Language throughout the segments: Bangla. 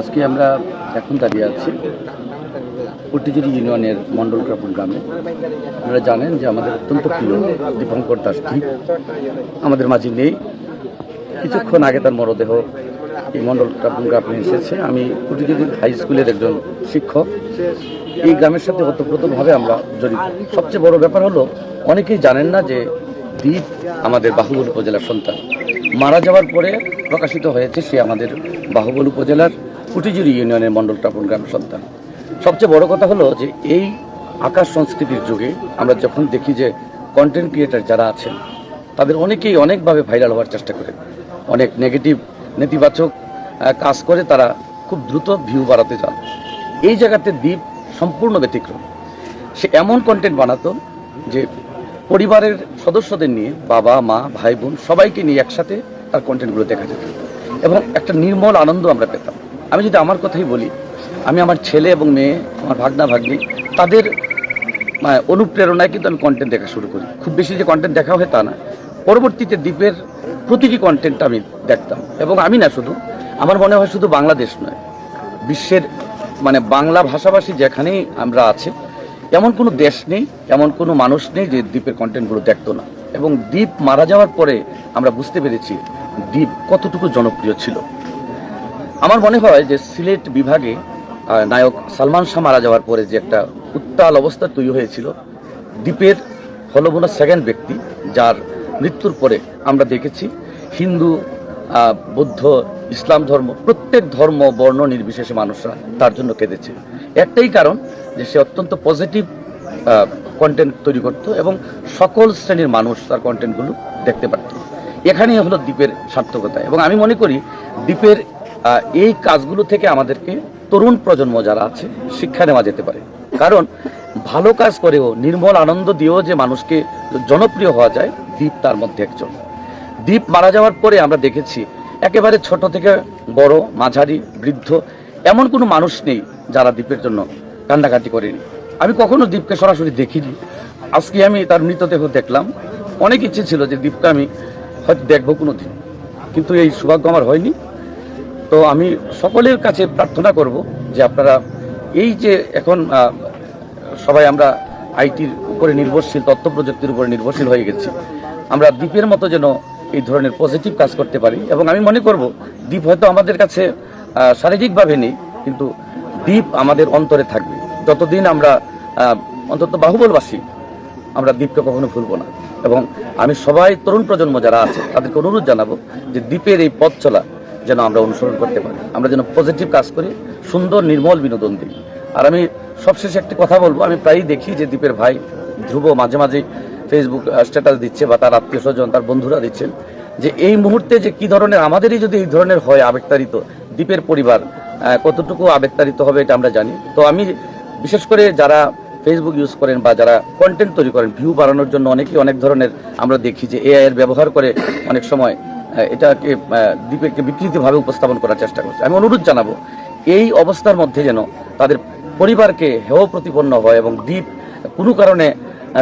আজকে আমরা এখন দাঁড়িয়ে আছি পট্টিজুরি ইউনিয়নের মন্ডল মণ্ডলগ্রাপুর গ্রামে। আপনারা জানেন যে আমাদের অত্যন্ত প্রিয় দীপঙ্কর দাস দ্বীপ আমাদের মাঝে নেই। কিছুক্ষণ আগে তার মরদেহ এই মণ্ডলগ্রাপুর গ্রামে এসেছে। আমি পট্টিজুরি হাই স্কুলের একজন শিক্ষক। এই গ্রামের সাথে ওতপ্রোতভাবে আমরা জড়িত। সবচেয়ে বড় ব্যাপার হলো, অনেকেই জানেন না যে দ্বীপ আমাদের বাহুবল উপজেলার সন্তান। মারা যাওয়ার পরে প্রকাশিত হয়েছে সে আমাদের বাহুবল উপজেলার কুটিজুরি ইউনিয়নের মণ্ডল টাপন গ্রামের সন্তান। সবচেয়ে বড় কথা হলো যে এই আকাশ সংস্কৃতির যুগে আমরা যখন দেখি যে কন্টেন্ট ক্রিয়েটার যারা আছেন, তাদের অনেকেই অনেকভাবে ভাইরাল হওয়ার চেষ্টা করে। অনেক নেগেটিভ নেতিবাচক কাজ করে তারা খুব দ্রুত ভিউ বাড়াতে চান এই জায়গাতে দ্বীপ সম্পূর্ণ ব্যতিক্রম। সে এমন কন্টেন্ট বানাতো যে পরিবারের সদস্যদের নিয়ে বাবা, মা, ভাই, বোন সবাইকে নিয়ে একসাথে তার কন্টেন্টগুলো দেখা যেত। এবং একটা নির্মল আনন্দ আমরা পেতাম। আমি যদি আমার কথাই বলি, আমি আমার ছেলে এবং মেয়ে, আমার ভাগনা ভাগ্নি, তাদের মানে অনুপ্রেরণায় কিন্তু আমি কন্টেন্ট দেখা শুরু করি। খুব বেশি যে কন্টেন্ট দেখা হয় তা না। পরবর্তীতে দ্বীপের প্রতিটি কন্টেন্ট আমি দেখতাম। এবং আমি না শুধু, আমার মনে হয় শুধু বাংলাদেশ নয়। বিশ্বের মানে বাংলা ভাষাভাষী যেখানেই আমরা আছে, এমন কোনো দেশ নেই, এমন কোনো মানুষ নেই যে দ্বীপের কন্টেন্টগুলো দেখতো না। এবং দ্বীপ মারা যাওয়ার পরে আমরা বুঝতে পেরেছি দ্বীপ কতটুকু জনপ্রিয় ছিল। আমার মনে হয় যে সিলেট বিভাগে নায়ক সালমান শাহ মারা যাওয়ার পরে যে একটা উত্তাল অবস্থা তৈরি হয়েছিল, দ্বীপের হলো মনে সেকেন্ড ব্যক্তি, যার মৃত্যুর পরে আমরা দেখেছি হিন্দু বৌদ্ধ, ইসলাম ধর্ম, প্রত্যেক ধর্ম, বর্ণ নির্বিশেষে মানুষরা তার জন্য কেঁদেছে। একটাই কারণ যে সে অত্যন্ত পজিটিভ কন্টেন্ট তৈরি করতো এবং সকল শ্রেণির মানুষ তার কন্টেন্টগুলো দেখতে পারত। এখানেই হলো দ্বীপের সার্থকতা। এবং আমি মনে করি দ্বীপের এই কাজগুলো থেকে আমাদেরকে তরুণ প্রজন্ম যারা আছে, শিক্ষা নেওয়া যেতে পারে। কারণ ভালো কাজ করেও নির্মল আনন্দ দিয়েও যে মানুষকে জনপ্রিয় হওয়া যায় দ্বীপ তার মধ্যে একজন। দ্বীপ মারা যাওয়ার পরে আমরা দেখেছি, একেবারে ছোট থেকে বড়, মাঝারি, বৃদ্ধ, এমন কোনো মানুষ নেই যারা দ্বীপের জন্য কান্নাকাটি করেনি। আমি কখনো দ্বীপকে সরাসরি দেখিনি। আজকে আমি তার মৃতদেহ দেখলাম। অনেক ইচ্ছে ছিল যে দ্বীপকে আমি হয়তো দেখব কোনো দিন কিন্তু এই সৌভাগ্য আমার হয়নি। তো আমি সকলের কাছে প্রার্থনা করব যে আপনারা এই যে এখন সবাই আমরা আইটির উপরে নির্ভরশীল তথ্য প্রযুক্তির উপরে নির্ভরশীল হয়ে গেছি। আমরা দ্বীপের মতো যেন এই ধরনের পজিটিভ কাজ করতে পারি এবং আমি মনে করব দ্বীপ হয়তো আমাদের কাছে শারীরিকভাবে নেই, কিন্তু দ্বীপ আমাদের অন্তরে থাকবে। যতদিন আমরা অন্তত বাহুবলবাসী, আমরা দ্বীপকে কখনো ভুলবো না। এবং আমি সবাই তরুণ প্রজন্ম যারা আছে, তাদেরকে অনুরোধ জানাব যে দ্বীপের এই পথ চলা যেন আমরা অনুসরণ করতে পারি। আমরা যেন পজিটিভ কাজ করি, সুন্দর, নির্মল বিনোদন দিই। আর আমি সবশেষে একটি কথা বলব, আমি প্রায়ই দেখি যে দ্বীপের ভাই ধ্রুব মাঝে মাঝে ফেসবুক স্ট্যাটাস দিচ্ছে বা তার আত্মীয় স্বজন, তার বন্ধুরা দিচ্ছেন যে এই মুহূর্তে যে কি ধরনের, আমাদেরই যদি এই ধরনের হয় আবেগতাড়িত দ্বীপের পরিবার কতটুকু আবেগতাড়িত হবে এটা আমরা জানি। তো আমি বিশেষ করে যারা ফেসবুক ইউজ করেন বা যারা কন্টেন্ট তৈরি করেন ভিউ বাড়ানোর জন্য অনেকেই অনেক ধরনের আমরা দেখি যে এআই এর ব্যবহার করে অনেক সময় এটাকে আহ, দ্বীপকে বিকৃতভাবে উপস্থাপন করার চেষ্টা করছে। আমি অনুরোধ জানাব এই অবস্থার মধ্যে যেন তাদের পরিবারকে হেয় প্রতিপন্ন হয় এবং দ্বীপ কোনো কারণে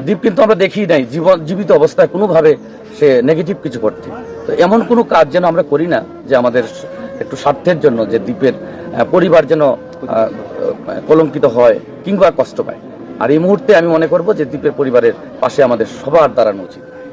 দ্বীপ কিন্তু আমরা দেখি নাই জীবন জীবিত অবস্থায় কোনোভাবে সে নেগেটিভ কিছু করতে তো এমন কোনো কাজ যেন আমরা করি না যে আমাদের একটু স্বার্থের জন্য যে দ্বীপের পরিবার যেন কলঙ্কিত হয় কিংবা কষ্ট পায়। আর এই মুহূর্তে আমি মনে করব যে দ্বীপের পরিবারের পাশে আমাদের সবার দাঁড়ানো উচিত।